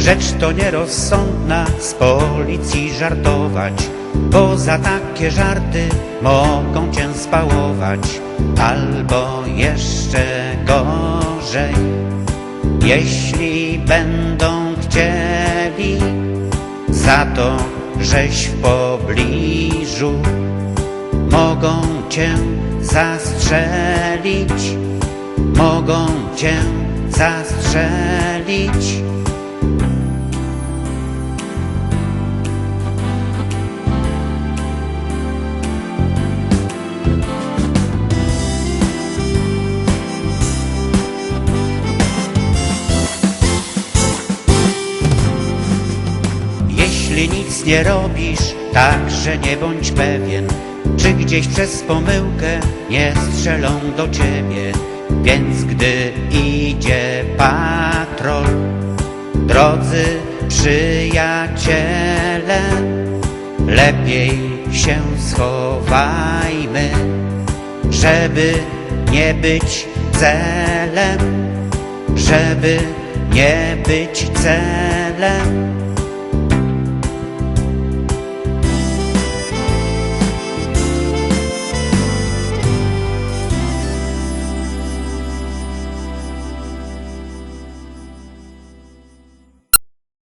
Rzecz to nierozsądna z policji żartować, bo za takie żarty mogą cię spałować, albo jeszcze gorzej, jeśli będą chcieli za to, żeś w pobliżu mogą cię zastrzelić, mogą cię zastrzelić. Jeśli nic nie robisz, także nie bądź pewien, czy gdzieś przez pomyłkę nie strzelą do ciebie. Więc gdy idzie patrol, drodzy przyjaciele, lepiej się schowajmy, żeby nie być celem, żeby nie być celem.